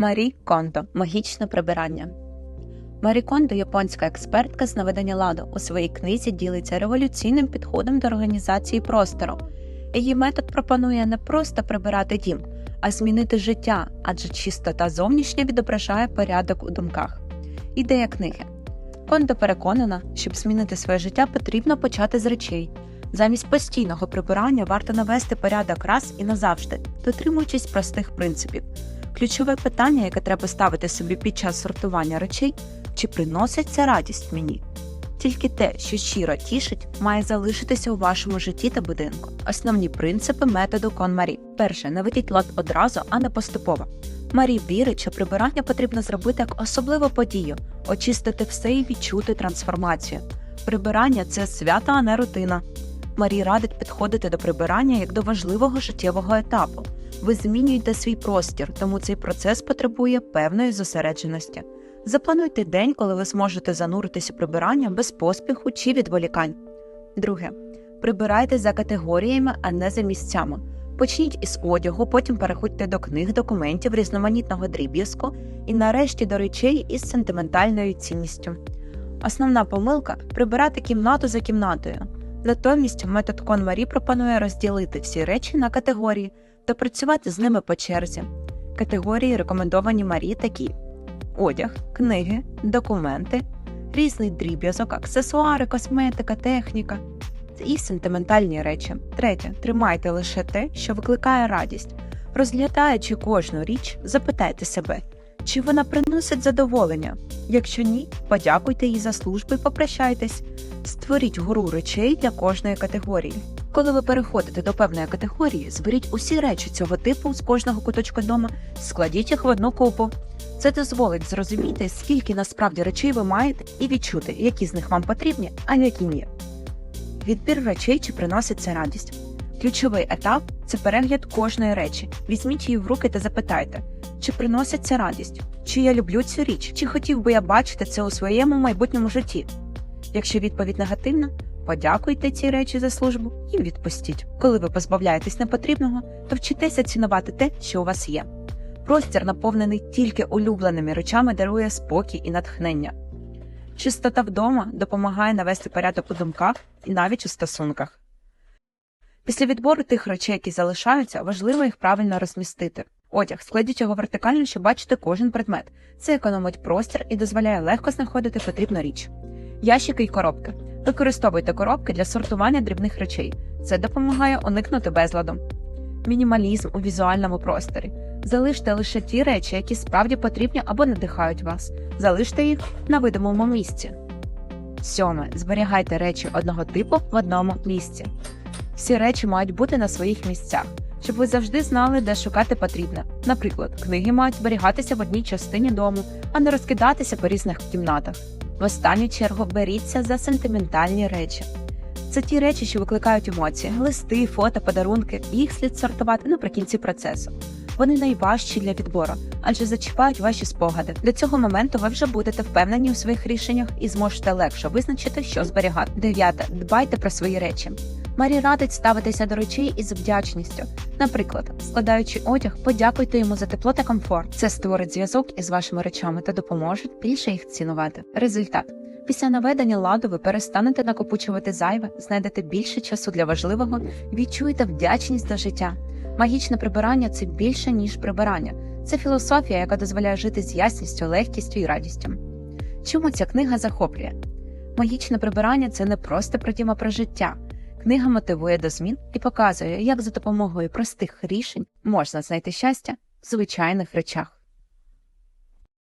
Марі Кондо магічне прибирання. Марі Кондо, японська експертка з наведення ладу, у своїй книзі ділиться революційним підходом до організації простору. Її метод пропонує не просто прибирати дім, а змінити життя, адже чистота зовнішня відображає порядок у думках. Ідея книги Кондо переконана, щоб змінити своє життя, потрібно почати з речей. Замість постійного прибирання варто навести порядок раз і назавжди, дотримуючись простих принципів. Ключове питання, яке треба ставити собі під час сортування речей, чи приносить це радість мені? Тільки те, що щиро тішить, має залишитися у вашому житті та будинку. Основні принципи методу Конмарі. Перше, наведіть лад одразу, а не поступово. Марі вірить, що прибирання потрібно зробити як особливу подію, очистити все і відчути трансформацію. Прибирання це свято, а не рутина. Марі радить підходити до прибирання як до важливого життєвого етапу. Ви змінюєте свій простір, тому цей процес потребує певної зосередженості. Заплануйте день, коли ви зможете зануритися у прибирання без поспіху чи відволікань. Друге. Прибирайте за категоріями, а не за місцями. Почніть із одягу, потім переходьте до книг, документів, різноманітного дріб'язку і нарешті до речей із сентиментальною цінністю. Основна помилка прибирати кімнату за кімнатою. Натомість метод Конмарі пропонує розділити всі речі на категорії та працювати з ними по черзі. Категорії рекомендовані Марі такі: одяг, книги, документи, різний дріб'язок, аксесуари, косметика, техніка і сентиментальні речі. Третє. Тримайте лише те, що викликає радість. Розглядаючи кожну річ, запитайте себе, чи вона приносить задоволення. Якщо ні, подякуйте їй за службу і попрощайтесь. Створіть гору речей для кожної категорії. Коли ви переходите до певної категорії, зберіть усі речі цього типу з кожного куточка дома, складіть їх в одну купу. Це дозволить зрозуміти, скільки насправді речей ви маєте, і відчути, які з них вам потрібні, а які ні. Відбір речей чи приносить це радість. Ключовий етап це перегляд кожної речі. Візьміть її в руки та запитайте, чи приносить це радість, чи я люблю цю річ, чи хотів би я бачити це у своєму майбутньому житті. Якщо відповідь негативна, подякуйте цій речі за службу і відпустіть. Коли ви позбавляєтесь непотрібного, то вчитеся цінувати те, що у вас є. Простір, наповнений тільки улюбленими речами, дарує спокій і натхнення. Чистота вдома допомагає навести порядок у думках і навіть у стосунках. Після відбору тих речей, які залишаються, важливо їх правильно розмістити. Одяг складіть його вертикально, щоб бачити кожен предмет. Це економить простір і дозволяє легко знаходити потрібну річ. Ящики й коробки. Використовуйте коробки для сортування дрібних речей. Це допомагає уникнути безладу. Мінімалізм у візуальному просторі. Залиште лише ті речі, які справді потрібні або надихають вас. Залиште їх на видимому місці. Сьоме. Зберігайте речі одного типу в одному місці. Всі речі мають бути на своїх місцях, щоб ви завжди знали, де шукати потрібне. Наприклад, книги мають зберігатися в одній частині дому, а не розкидатися по різних кімнатах. В останню чергу беріться за сентиментальні речі. Це ті речі, що викликають емоції, листи, фото, подарунки. Їх слід сортувати наприкінці процесу. Вони найважчі для відбору, адже зачіпають ваші спогади. До цього моменту ви вже будете впевнені у своїх рішеннях і зможете легше визначити, що зберігати. Дев'яте. Дбайте про свої речі. Марі радить ставитися до речей із вдячністю. Наприклад, складаючи одяг, подякуйте йому за тепло та комфорт. Це створить зв'язок із вашими речами та допоможе більше їх цінувати. Результат. Після наведення ладу ви перестанете накопучувати зайве, знайдете більше часу для важливого, відчуєте вдячність до життя. Магічне прибирання це більше, ніж прибирання. Це філософія, яка дозволяє жити з ясністю, легкістю і радістю. Чому ця книга захоплює? Магічне прибирання це не просто про про життя. Книга мотивує до змін і показує, як за допомогою простих рішень можна знайти щастя в звичайних речах.